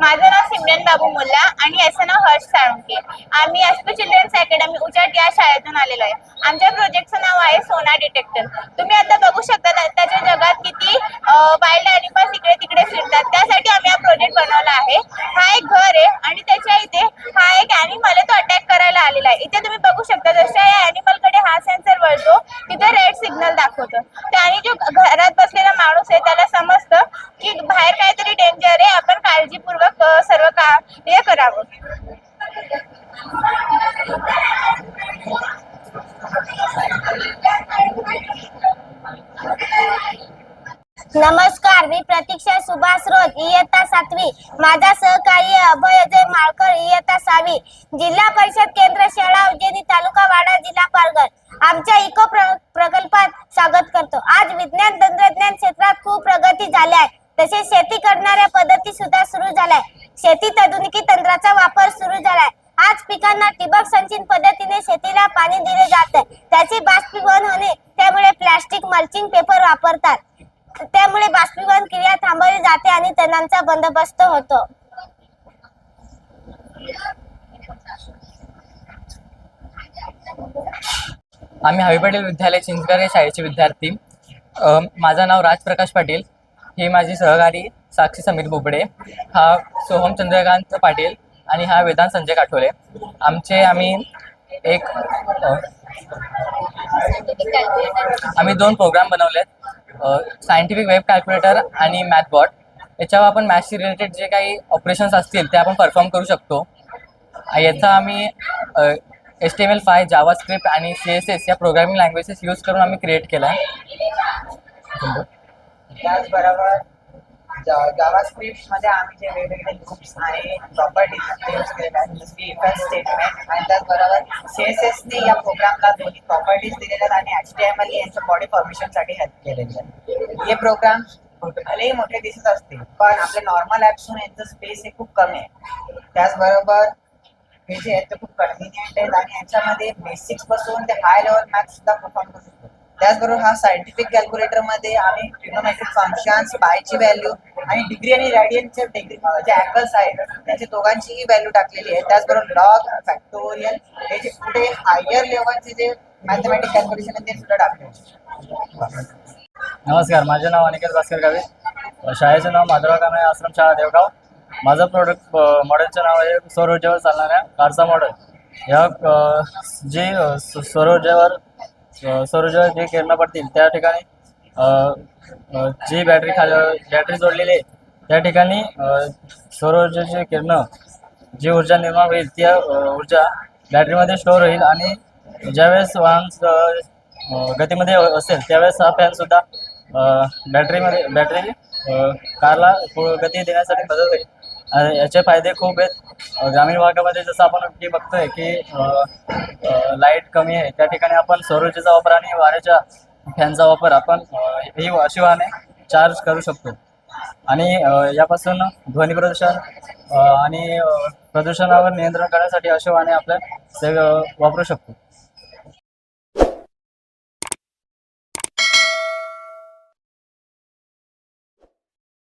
माझं नाव सिमरन बाबू मुल्ला आणि याचं नाव हर्ष साळुंके. आम्ही एसपी चिल्ड्रन्स अकॅडमी उजाट या शाळेतून आलेलो आहे. आमच्या प्रोजेक्टचं नाव आहे सोना डिटेक्टर तुम्ही आता बघू शकता त्या- त्याच्या जगात किती वाईल्ड अॅनिमल्स इकडे तिकडे फिरतात. त्यासाठी आम्ही हा प्रोजेक्ट बनवला आहे. हा एक घर आहे आणि त्याच्या इथे हा एक अॅनिमल आहे तो अटॅक करायला आलेला आहे. इथे तुम्ही बघू शकता जसे नमस्कार मी प्रतीक्षा सुभाष रोज इयत्ता सातवी. माझा सहकारी अभय अजय माळकर इयत्ता सहावी. जिल्हा परिषद केंद्र शाळा उज्जैनी तालुका वाडा जिल्हा पालघर. आमच्या इको प्र- प्रकल्पात स्वागत करतो. आज विज्ञान तंत्रज्ञान क्षेत्रात खूप प्रगती झाली आहे तसेच शेती करणाऱ्या पद्धती सुद्धा सुरू झाल्या शेतीत आधुनिकी तंत्राचा वापर सुरू झालाय. आज पिकांना ठिबक सिंचन पद्धतीने शेतीला पाणी दिले जाते त्याचे बाष्पीभवन होणे त्यामुळे प्लास्टिक मल्चिंग पेपर वापरतात. त्यामुळे बाष्पीभवन क्रिया थांबवली जाते आणि तणांचा बंदोबस्त होतो. आम्ही हवी पाटील विद्यालय चिंचकर या शाळेचे विद्यार्थी. माझं नाव राजप्रकाश पाटील. हे माझी सहकारी साक्षी समीर बोबडे. हा सोहम चंद्रकांत पाटील आणि हा वेदांत संजय काठोले. आमचे आम्ही एक आम्ही दोन प्रोग्राम बनवलेत. सायंटिफिक वेब कॅल्क्युलेटर आणि मॅथबॉट याच्यावर आपण मॅथ्सशी रिलेटेड जे काही ऑपरेशन्स असतील ते आपण परफॉर्म करू शकतो. याचा आम्ही S T M L five JavaScript आणि सी एस एस या प्रोग्रामिंग लँग्वेजेस यूज करून आम्ही क्रिएट केला आहे त्याचबरोबर जावा स्क्रिप्टमध्ये आम्ही जे वेगवेगळे ग्रुप्स आहे प्रॉपर्टीज यूज केलेले आहेत स्टेटमेंट आणि त्याचबरोबर सी एस या प्रोग्रामला दोन्ही प्रॉपर्टीज दिलेल्या आहेत आणि एच टी एम एल यांचं बॉडी फॉर्मेशनसाठी हेल्प केलेली आहे हे प्रोग्राम भलेही मोठे दिसत असतील पण आपले नॉर्मल ॲप्सून यांचं स्पेस हे खूप कमी आहे. त्याचबरोबर हे जे आहेत ते खूप कन्व्हिनियंट आहेत आणि यांच्यामध्ये बेसिक्सपासून ते हाय लेवल मॅथ्स सुद्धा परफॉर्म करू शकतो. त्याचबरोबर हा सायंटिफिक कॅल्क्युलेटरमध्ये आम्ही ट्रिग्नोमेट्रिक फंक्शन्स बायची व्हॅल्यू आणि डिग्री आणि रॅडियनचे डिग्री जे अँगल्स आहेत त्याचे दोघांचीही व्हॅल्यू टाकलेली आहे. त्याचबरोबर लॉग फॅक्टोरियल हे जे पुढे हायर लेवलचे जे मॅथमॅटिक कॅल्क्युलेशन आहे ते सुद्धा टाकले नमस्कार माझे नाव अनिकेत भास्कर गावे. शाळेचं नाव माधुरा कामे आश्रम शाळा देवगाव. माझं प्रोडक्ट मॉडेलचं नाव आहे सौर ऊर्जेवर चालणाऱ्या कारचा मॉडेल या जे सौर ऊर्जेवर सौर ऊर्जेवर जे किरणं पडतील त्या ठिकाणी जी बॅटरी खा बॅटरी जोडलेली आहे त्या ठिकाणी सौर ऊर्जेची किरणं जी ऊर्जा निर्माण होईल ती ऊर्जा बॅटरीमध्ये स्टोअर होईल आणि ज्यावेळेस वाहन गतीमध्ये असेल त्यावेळेस हा फॅनसुद्धा बॅटरीमध्ये बॅटरी कारला गती देण्यासाठी मदत होईल. आणि याचे फायदे खूप आहेत. ग्रामीण भागामध्ये जसं आपण की बघतोय की लाइट कमी आहे. त्या ठिकाणी आपण सौर ऊर्जेचा वापर आणि वाऱ्याच्या फॅनचा वापर आपण ही अशी वाहने चार्ज करू शकतो. आणि यापासून ध्वनी प्रदूषण आणि प्रदूषणावर नियंत्रण करण्यासाठी अशी वाहने आपल्या वापरू शकतो.